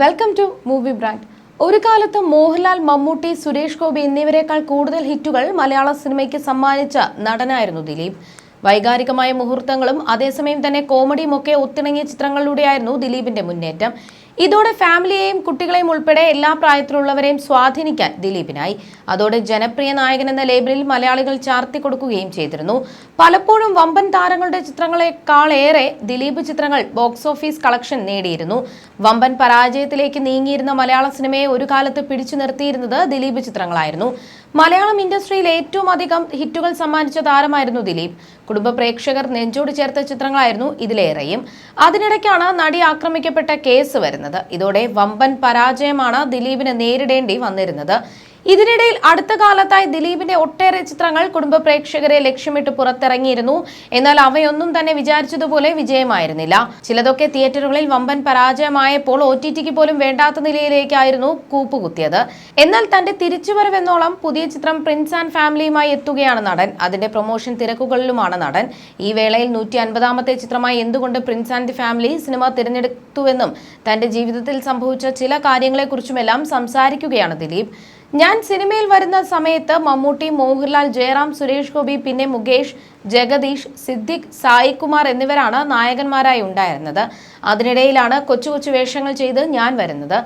Welcome to movie brand ഒരു കാലത്ത് മോഹൻലാൽ മമ്മൂട്ടി സുരേഷ് ഗോപി എന്നിവരെക്കാൾ കൂടുതൽ ഹിറ്റുകൾ മലയാള സിനിമയ്ക്ക് സമ്മാനിച്ച നടനായിരുന്നു ദിലീപ്. വൈകാരികമായ മുഹൂർത്തങ്ങളും അതേസമയം തന്നെ കോമഡിയും ഒക്കെ ഒത്തിണങ്ങിയ ചിത്രങ്ങളിലൂടെയായിരുന്നു ദിലീപിന്റെ മുന്നേറ്റം. ഇതോടെ ഫാമിലിയെയും കുട്ടികളെയും ഉൾപ്പെടെ എല്ലാ പ്രായത്തിലുള്ളവരെയും സ്വാധീനിക്കാൻ ദിലീപിനായി. അതോടെ ജനപ്രിയ നായകൻ എന്ന ലേബലിൽ മലയാളികൾ ചാർത്തി കൊടുക്കുകയും ചെയ്തിരുന്നു. പലപ്പോഴും വമ്പൻ താരങ്ങളുടെ ചിത്രങ്ങളെക്കാളേറെ ദിലീപ് ചിത്രങ്ങൾ ബോക്സ് ഓഫീസ് കളക്ഷൻ നേടിയിരുന്നു. വമ്പൻ പരാജയത്തിലേക്ക് നീങ്ങിയിരുന്ന മലയാള സിനിമയെ ഒരു കാലത്ത് പിടിച്ചു നിർത്തിയിരുന്നത് ദിലീപ് ചിത്രങ്ങളായിരുന്നു. മലയാളം ഇൻഡസ്ട്രിയിൽ ഏറ്റവും അധികം ഹിറ്റുകൾ സമ്മാനിച്ച താരമായിരുന്നു ദിലീപ്. കുടുംബ പ്രേക്ഷകർ നെഞ്ചോട് ചേർത്ത ചിത്രങ്ങളായിരുന്നു ഇതിലേറെയും. അതിനിടയ്ക്കാണ് നടി ആക്രമിക്കപ്പെട്ട കേസ് വരുന്നത്. ഇതോടെ വമ്പൻ പരാജയമാണ് ദിലീപിന് നേരിടേണ്ടി വന്നിരുന്നത്. ഇതിനിടയിൽ അടുത്ത കാലത്തായി ദിലീപിന്റെ ഒട്ടേറെ ചിത്രങ്ങൾ കുടുംബ പ്രേക്ഷകരെ ലക്ഷ്യമിട്ട് പുറത്തിറങ്ങിയിരുന്നു. എന്നാൽ അവയൊന്നും തന്നെ വിചാരിച്ചതുപോലെ വിജയമായിരുന്നില്ല. ചിലതൊക്കെ തിയേറ്ററുകളിൽ വമ്പൻ പരാജയമായപ്പോൾ ഒ ടി ടിക്ക് പോലും വേണ്ടാത്ത നിലയിലേക്കായിരുന്നു കൂപ്പുകുത്തിയത്. എന്നാൽ തന്റെ തിരിച്ചുവരവെന്നോളം പുതിയ ചിത്രം പ്രിൻസ് ആൻഡ് ഫാമിലിയുമായി എത്തുകയാണ് നടൻ. അതിന്റെ പ്രൊമോഷൻ തിരക്കുകളിലുമാണ് നടൻ. ഈ വേളയിൽ നൂറ്റി അൻപതാമത്തെ ചിത്രമായി എന്തുകൊണ്ട് പ്രിൻസ് ആൻഡ് ഫാമിലി സിനിമ തിരഞ്ഞെടുത്തുവെന്നും തന്റെ ജീവിതത്തിൽ സംഭവിച്ച ചില കാര്യങ്ങളെക്കുറിച്ചുമെല്ലാം സംസാരിക്കുകയാണ് ദിലീപ്. ഞാൻ സിനിമയിൽ വരുന്ന സമയത്ത് മമ്മൂട്ടി മോഹൻലാൽ ജയറാം സുരേഷ് ഗോപി പിന്നെ മുകേഷ് ജഗദീഷ് സിദ്ദിഖ് സായികുമാർ എന്നിവരാണ് നായകന്മാരായി ഉണ്ടായിരുന്നത്. അതിനിടയിലാണ് കൊച്ചു കൊച്ചു വേഷങ്ങൾ ചെയ്ത് ഞാൻ വരുന്നത്.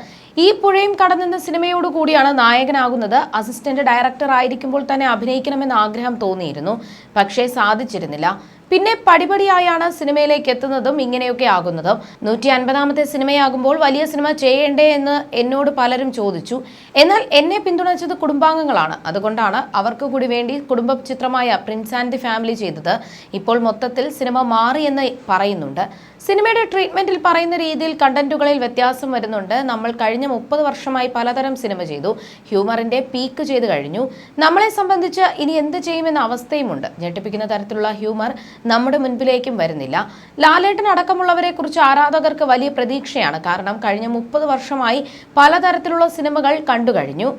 ഈ പുഴയും കടന്നെന്ന സിനിമയോട് കൂടിയാണ് നായകനാകുന്നത്. അസിസ്റ്റന്റ് ഡയറക്ടർ ആയിരിക്കുമ്പോൾ തന്നെ അഭിനയിക്കണമെന്ന് ആഗ്രഹം തോന്നിയിരുന്നു. പക്ഷേ സാധിച്ചിരുന്നില്ല. പിന്നെ പടിപടിയായാണ് സിനിമയിലേക്ക് എത്തുന്നതും ഇങ്ങനെയൊക്കെ ആകുന്നതും. നൂറ്റി അൻപതാമത്തെ സിനിമയാകുമ്പോൾ വലിയ സിനിമ ചെയ്യേണ്ടേ എന്ന് എന്നോട് പലരും ചോദിച്ചു. എന്നാൽ എന്നെ പിന്തുണച്ചത് കുടുംബാംഗങ്ങളാണ്. അതുകൊണ്ടാണ് അവർക്ക് കൂടി വേണ്ടി കുടുംബ ചിത്രമായ പ്രിൻസ് ആൻഡ് ദി ഫാമിലി ചെയ്തത്. ഇപ്പോൾ മൊത്തത്തിൽ സിനിമ മാറി എന്ന് പറയുന്നുണ്ട്. സിനിമയുടെ ട്രീറ്റ്മെന്റിൽ പറയുന്ന രീതിയിൽ കണ്ടന്റുകളിൽ വ്യത്യാസം വരുന്നുണ്ട്. നമ്മൾ കഴിഞ്ഞ മുപ്പത് വർഷമായി പലതരം സിനിമ ചെയ്തു. ഹ്യൂമറിന്റെ പീക്ക് ചെയ്ത് കഴിഞ്ഞു. നമ്മളെ സംബന്ധിച്ച് ഇനി എന്ത് ചെയ്യുമെന്ന അവസ്ഥയുമുണ്ട്. ഞെട്ടിപ്പിക്കുന്ന തരത്തിലുള്ള ഹ്യൂമർ നമ്മുടെ മുൻപിലേക്കും വരുന്നില്ല. ലാലേട്ടൻ അടക്കമുള്ളവരെ കുറിച്ച് ആരാധകർക്ക് വലിയ പ്രതീക്ഷയാണ്. കാരണം കഴിഞ്ഞ മുപ്പത് വർഷമായി പലതരത്തിലുള്ള സിനിമകൾ കണ്ടു കഴിഞ്ഞു.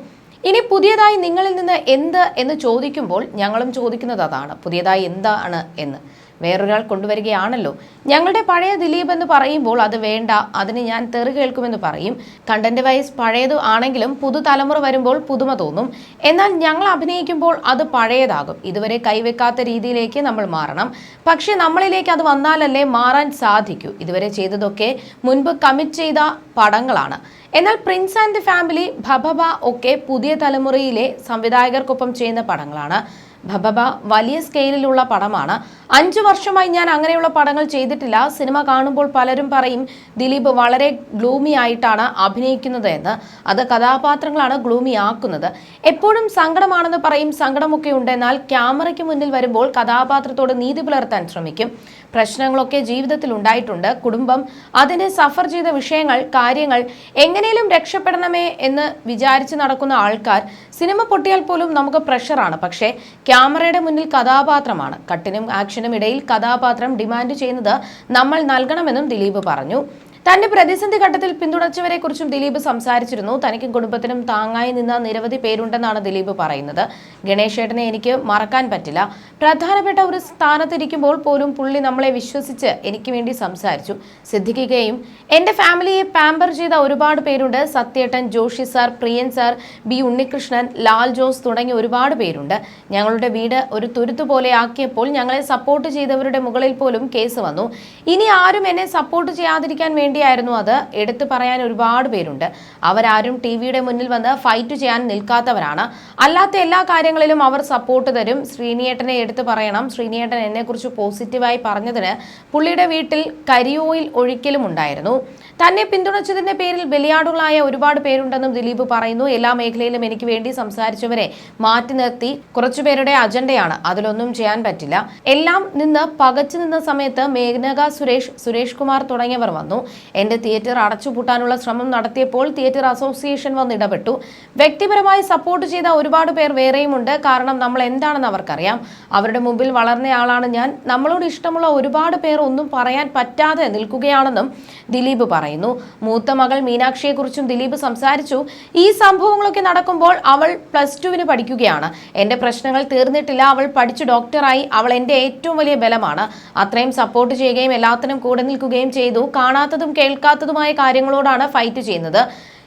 ഇനി പുതിയതായി നിങ്ങളിൽ നിന്ന് എന്ത് എന്ന് ചോദിക്കുമ്പോൾ ഞങ്ങളും ചോദിക്കുന്നത് അതാണ്. പുതിയതായി എന്താണ് എന്ന്. വേറൊരാൾ കൊണ്ടുവരികയാണല്ലോ. ഞങ്ങളുടെ പഴയ ദിലീപ് എന്ന് പറയുമ്പോൾ അത് വേണ്ട അതിന് ഞാൻ തെറി കേൾക്കുമെന്ന് പറയും. കണ്ടന്റ് വൈസ് പഴയത് ആണെങ്കിലും പുതുതലമുറ വരുമ്പോൾ പുതുമ തോന്നും. എന്നാൽ ഞങ്ങൾ അഭിനയിക്കുമ്പോൾ അത് പഴയതാകും. ഇതുവരെ കൈവെക്കാത്ത രീതിയിലേക്ക് നമ്മൾ മാറണം. പക്ഷെ നമ്മളിലേക്ക് അത് വന്നാലല്ലേ മാറാൻ സാധിക്കൂ. ഇതുവരെ ചെയ്തതൊക്കെ മുൻപ് കമ്മിറ്റ് ചെയ്ത പടങ്ങളാണ്. എന്നാൽ പ്രിൻസ് ആൻഡ് ദി ഫാമിലി ഭബബ ഒക്കെ പുതിയ തലമുറയിലെ സംവിധായകർക്കൊപ്പം ചെയ്യുന്ന പടങ്ങളാണ്. ഭബബ വലിയ സ്കെയിലിലുള്ള പടമാണ്. അഞ്ചു വർഷമായി ഞാൻ അങ്ങനെയുള്ള പടങ്ങൾ ചെയ്തിട്ടില്ല. സിനിമ കാണുമ്പോൾ പലരും പറയും ദിലീപ് വളരെ ഗ്ലൂമി ആയിട്ടാണ് അഭിനയിക്കുന്നത് എന്ന്. അത് കഥാപാത്രങ്ങളാണ് ഗ്ലൂമി ആക്കുന്നത്. എപ്പോഴും സങ്കടമാണെന്ന് പറയും സങ്കടമൊക്കെ ഉണ്ട്. എന്നാൽ ക്യാമറയ്ക്ക് മുന്നിൽ വരുമ്പോൾ കഥാപാത്രത്തോട് നീതി പുലർത്താൻ ശ്രമിക്കും. പ്രശ്നങ്ങളൊക്കെ ജീവിതത്തിൽ ഉണ്ടായിട്ടുണ്ട്. കുടുംബം അതിനെ സഫർ ചെയ്ത വിഷയങ്ങൾ കാര്യങ്ങൾ എങ്ങനെയും രക്ഷപ്പെടണമേ എന്ന് വിചാരിച്ച് നടക്കുന്ന ആൾക്കാർ സിനിമ പൊട്ടിയാൽ പോലും നമുക്ക് പ്രഷറാണ് പക്ഷേ ക്യാമറയുടെ മുന്നിൽ കഥാപാത്രമാണ്. കട്ടിനും ആക്ഷനും ഇടയിൽ കഥാപാത്രം ഡിമാൻഡ് ചെയ്യുന്നത് നമ്മൾ നൽകണമെന്നും ദിലീപ് പറഞ്ഞു. തന്റെ പ്രതിസന്ധി ഘട്ടത്തിൽ പിന്തുണച്ചവരെ കുറിച്ചും ദിലീപ് സംസാരിച്ചിരുന്നു. തനിക്കും കുടുംബത്തിനും താങ്ങായി നിന്ന നിരവധി പേരുണ്ടെന്നാണ് ദിലീപ് പറയുന്നത്. ഗണേശേട്ടനെ എനിക്ക് മറക്കാൻ പറ്റില്ല. പ്രധാനപ്പെട്ട ഒരു സ്ഥാനത്തിരിക്കുമ്പോൾ പോലും പുള്ളി നമ്മളെ വിശ്വസിച്ച് എനിക്ക് വേണ്ടി സംസാരിച്ചു. സിദ്ധിക്കുകയും എന്റെ ഫാമിലിയെ പാമ്പർ ചെയ്ത ഒരുപാട് പേരുണ്ട്. സത്യേട്ടൻ Joshi sir Priyan sir B Unnikrishnan Lal Jose തുടങ്ങി ഒരുപാട് പേരുണ്ട്. ഞങ്ങളുടെ വീട് ഒരു തുരുത്തു പോലെ ആക്കിയപ്പോൾ ഞങ്ങളെ സപ്പോർട്ട് ചെയ്തവരുടെ മുകളിൽ പോലും കേസ് വന്നു. ഇനി ആരും എന്നെ സപ്പോർട്ട് ചെയ്യാതിരിക്കാൻ വേണ്ടിയായിരുന്നു അത്. എടുത്തു പറയാൻ ഒരുപാട് പേരുണ്ട്. അവരാരും ടി വിയുടെ മുന്നിൽ വന്ന് ഫൈറ്റ് ചെയ്യാൻ നിൽക്കാത്തവരാണ്. അല്ലാത്ത എല്ലാ കാര്യങ്ങളിലും അവർ സപ്പോർട്ട് തരും. ശ്രീനിയേട്ടനെ എടുത്തു പറയണം. ശ്രീനിയേട്ടൻ എന്നെക്കുറിച്ച് പോസിറ്റീവായി പറഞ്ഞതിന് പുള്ളിയുടെ വീട്ടിൽ കരിയോയിൽ ഒഴിക്കലും ഉണ്ടായിരുന്നു. തന്നെ പിന്തുണച്ചതിന്റെ പേരിൽ ബലിയാടുകളായ ഒരുപാട് പേരുണ്ടെന്നും ദിലീപ് പറയുന്നു. എല്ലാ മേഖലയിലും എനിക്ക് വേണ്ടി സംസാരിച്ചവരെ മാറ്റി നിർത്തി കുറച്ചുപേരുടെ അജണ്ടയാണ്. അതിലൊന്നും ചെയ്യാൻ പറ്റില്ല. എല്ലാം നിന്ന് പകച്ചു നിന്ന സമയത്ത് മേഘനക സുരേഷ് സുരേഷ് കുമാർ തുടങ്ങിയവർ വന്നു. എന്റെ തിയേറ്റർ അടച്ചുപൂട്ടാനുള്ള ശ്രമം നടത്തിയപ്പോൾ തിയേറ്റർ അസോസിയേഷൻ വന്ന് ഇടപെട്ടു. വ്യക്തിപരമായി സപ്പോർട്ട് ചെയ്ത ഒരുപാട് പേർ വേറെയുമുണ്ട് കാരണം നമ്മൾ എന്താണെന്ന് അവർക്കറിയാം. അവരുടെ മുമ്പിൽ വളർന്ന ആളാണ് ഞാൻ. നമ്മളോട് ഇഷ്ടമുള്ള ഒരുപാട് പേർ ഒന്നും പറയാൻ പറ്റാതെ നിൽക്കുകയാണെന്നും ദിലീപ് പറയുന്നു. പറയുന്നു. മൂത്ത മകൾ മീനാക്ഷിയെക്കുറിച്ചും ദിലീപ് സംസാരിച്ചു. ഈ സംഭവങ്ങളൊക്കെ നടക്കുമ്പോൾ അവൾ പ്ലസ് ടുവിന് പഠിക്കുകയാണ്. എന്റെ പ്രശ്നങ്ങൾ തീർന്നിട്ടില്ല. അവൾ പഠിച്ചു ഡോക്ടറായി അവൾ എന്റെ ഏറ്റവും വലിയ ബലമാണ്. അത്രയും സപ്പോർട്ട് ചെയ്യുകയും എല്ലാത്തിനും കൂടെ നിൽക്കുകയും ചെയ്തു. കാണാത്തതും കേൾക്കാത്തതുമായ കാര്യങ്ങളോടാണ് ഫൈറ്റ് ചെയ്യുന്നത്.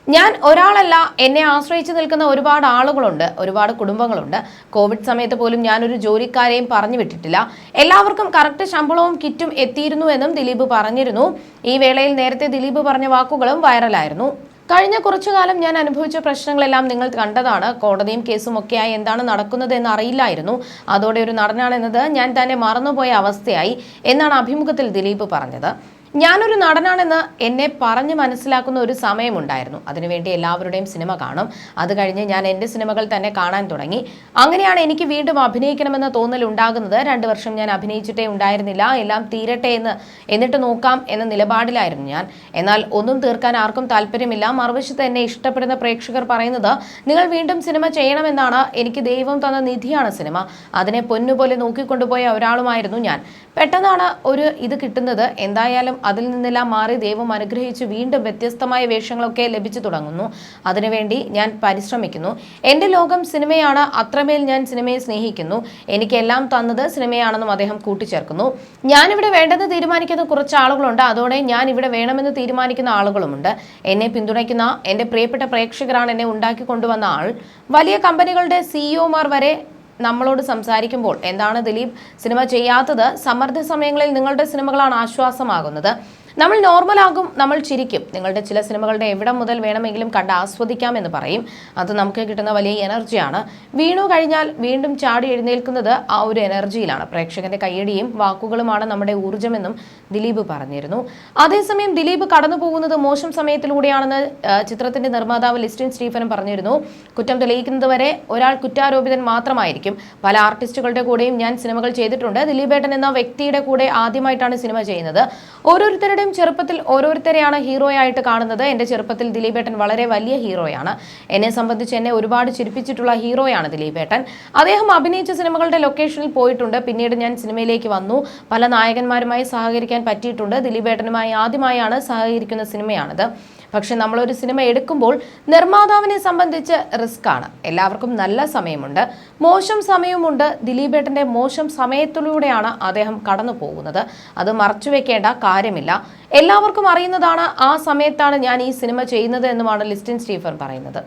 ഞാൻ ഒരാളല്ല എന്നെ ആശ്രയിച്ചു നിൽക്കുന്ന ഒരുപാട് ആളുകളുണ്ട് ഒരുപാട് കുടുംബങ്ങളുണ്ട്. കോവിഡ് സമയത്ത് പോലും ഞാനൊരു ജോലിക്കാരെയും പറഞ്ഞു വിട്ടിട്ടില്ല. എല്ലാവർക്കും കറക്റ്റ് ശമ്പളവും കിറ്റും എത്തിയിരുന്നു എന്നും ദിലീപ് പറഞ്ഞിരുന്നു. ഈ വേളയിൽ നേരത്തെ ദിലീപ് പറഞ്ഞ വാക്കുകളും വൈറലായിരുന്നു. കഴിഞ്ഞ കുറച്ചു കാലം ഞാൻ അനുഭവിച്ച പ്രശ്നങ്ങളെല്ലാം നിങ്ങൾ കണ്ടതാണ്. കോടതിയും കേസും ഒക്കെയായി എന്താണ് നടക്കുന്നത് എന്ന് അറിയില്ലായിരുന്നു. അതോടെ ഒരു നടനാണെന്നത് ഞാൻ തന്നെ മറന്നുപോയ അവസ്ഥയായി എന്നാണ് അഭിമുഖത്തിൽ ദിലീപ് പറഞ്ഞത്. ഞാനൊരു നടനാണെന്ന് എന്നെ പറഞ്ഞ് മനസ്സിലാക്കുന്ന ഒരു സമയമുണ്ടായിരുന്നു. അതിനുവേണ്ടി എല്ലാവരുടെയും സിനിമ കാണും. അത് കഴിഞ്ഞ് ഞാൻ എന്റെ സിനിമകൾ തന്നെ കാണാൻ തുടങ്ങി. അങ്ങനെയാണ് എനിക്ക് വീണ്ടും അഭിനയിക്കണമെന്ന തോന്നൽ ഉണ്ടാകുന്നത്. രണ്ട് വർഷം ഞാൻ അഭിനയിച്ചിട്ടേ ഉണ്ടായിരുന്നില്ല. എല്ലാം തീരട്ടെ എന്ന് എന്നിട്ട് നോക്കാം എന്ന നിലപാടിലായിരുന്നു ഞാൻ. എന്നാൽ ഒന്നും തീർക്കാൻ ആർക്കും താല്പര്യമില്ല. മറുവശത്ത് എന്നെ ഇഷ്ടപ്പെടുന്ന പ്രേക്ഷകർ പറയുന്നത് നിങ്ങൾ വീണ്ടും സിനിമ ചെയ്യണമെന്നാണ് എനിക്ക് ദൈവം തന്ന നിധിയാണ് സിനിമ. അതിനെ പൊന്നുപോലെ നോക്കിക്കൊണ്ടുപോയ ഒരാളുമായിരുന്നു ഞാൻ. പെട്ടെന്നാണ് ഒരു ഇത് കിട്ടുന്നത്. എന്തായാലും അതിൽ നിന്നെല്ലാം മാറി ദൈവം അനുഗ്രഹിച്ച് വീണ്ടും വ്യത്യസ്തമായ വേഷങ്ങളൊക്കെ ലഭിച്ചു തുടങ്ങുന്നു. അതിനുവേണ്ടി ഞാൻ പരിശ്രമിക്കുന്നു. എന്റെ ലോകം സിനിമയാണ്. അത്രമേൽ ഞാൻ സിനിമയെ സ്നേഹിക്കുന്നു. എനിക്കെല്ലാം തന്നത് സിനിമയാണെന്നും അദ്ദേഹം കൂട്ടിച്ചേർക്കുന്നു. ഞാനിവിടെ വേണ്ടെന്ന് തീരുമാനിക്കുന്ന കുറച്ച് ആളുകളുണ്ട്. അതോടെ ഞാൻ ഇവിടെ വേണമെന്ന് തീരുമാനിക്കുന്ന ആളുകളുമുണ്ട്. എന്നെ പിന്തുണയ്ക്കുന്ന എന്റെ പ്രിയപ്പെട്ട പ്രേക്ഷകരാണ് എന്നെ ഉണ്ടാക്കി കൊണ്ടുവന്ന ആൾ. വലിയ കമ്പനികളുടെ സിഇഒമാർ വരെ നമ്മളോട് സംസാരിക്കുമ്പോൾ എന്താണ് ദിലീപ് സിനിമ ചെയ്യാത്തത്? സമ്മർദ്ദ സമയങ്ങളിൽ നിങ്ങളുടെ സിനിമകളാണ് ആശ്വാസമാകുന്നത്. നമ്മൾ നോർമലാകും നമ്മൾ ചിരിക്കും. നിങ്ങളുടെ ചില സിനിമകളുടെ എവിടെ മുതൽ വേണമെങ്കിലും കണ്ട് ആസ്വദിക്കാം എന്ന് പറയും. അത് നമുക്ക് കിട്ടുന്ന വലിയ എനർജിയാണ് വീണു കഴിഞ്ഞാൽ വീണ്ടും ചാടി എഴുന്നേൽക്കുന്നത് ആ ഒരു എനർജിയിലാണ് പ്രേക്ഷകന്റെ കയ്യടിയും വാക്കുകളുമാണ് നമ്മുടെ ഊർജമെന്നും ദിലീപ് പറഞ്ഞിരുന്നു. അതേസമയം ദിലീപ് കടന്നു പോകുന്നത് മോശം സമയത്തിലൂടെയാണെന്ന് ചിത്രത്തിന്റെ നിർമ്മാതാവ് ലിസ്റ്റിൻ സ്റ്റീഫനും പറഞ്ഞിരുന്നു. കുറ്റം തെളിയിക്കുന്നതുവരെ ഒരാൾ കുറ്റാരോപിതൻ മാത്രമായിരിക്കും. പല ആർട്ടിസ്റ്റുകളുടെ കൂടെയും ഞാൻ സിനിമകൾ ചെയ്തിട്ടുണ്ട്. ദിലീപേട്ടൻ എന്ന വ്യക്തിയുടെ കൂടെ ആദ്യമായിട്ടാണ് സിനിമ ചെയ്യുന്നത്. ഓരോരുത്തരുടെയും ചെറുപ്പത്തിൽ ഓരോരുത്തരെയാണ് ഹീറോയായിട്ട് കാണുന്നത്. എന്റെ ചെറുപ്പത്തിൽ ദിലീപേട്ടൻ വളരെ വലിയ ഹീറോയാണ്. എന്നെ സംബന്ധിച്ച് എന്നെ ഒരുപാട് ചിരിപ്പിച്ചിട്ടുള്ള ഹീറോയാണ് ദിലീപേട്ടൻ. അദ്ദേഹം അഭിനയിച്ച സിനിമകളുടെ ലൊക്കേഷനിൽ പോയിട്ടുണ്ട്. പിന്നീട് ഞാൻ സിനിമയിലേക്ക് വന്നു. പല നായകന്മാരുമായി സഹകരിക്കാൻ പറ്റിയിട്ടുണ്ട്. ദിലീപേട്ടനുമായി ആദ്യമായാണ് സഹകരിക്കുന്ന സിനിമയാണിത്. പക്ഷെ നമ്മളൊരു സിനിമ എടുക്കുമ്പോൾ നിർമ്മാതാവിനെ സംബന്ധിച്ച് റിസ്ക് ആണ്. എല്ലാവർക്കും നല്ല സമയമുണ്ട്. മോശം സമയമുണ്ട് ദിലീപേട്ടന്റെ മോശം സമയത്തിലൂടെയാണ് അദ്ദേഹം കടന്നു പോകുന്നത്. അത് മറച്ചുവെക്കേണ്ട കാര്യമില്ല. എല്ലാവർക്കും അറിയുന്നതാണ് ആ സമയത്താണ് ഞാൻ ഈ സിനിമ ചെയ്യുന്നത് എന്നുമാണ് ലിസ്റ്റിൻ സ്റ്റീഫൻ പറയുന്നത്.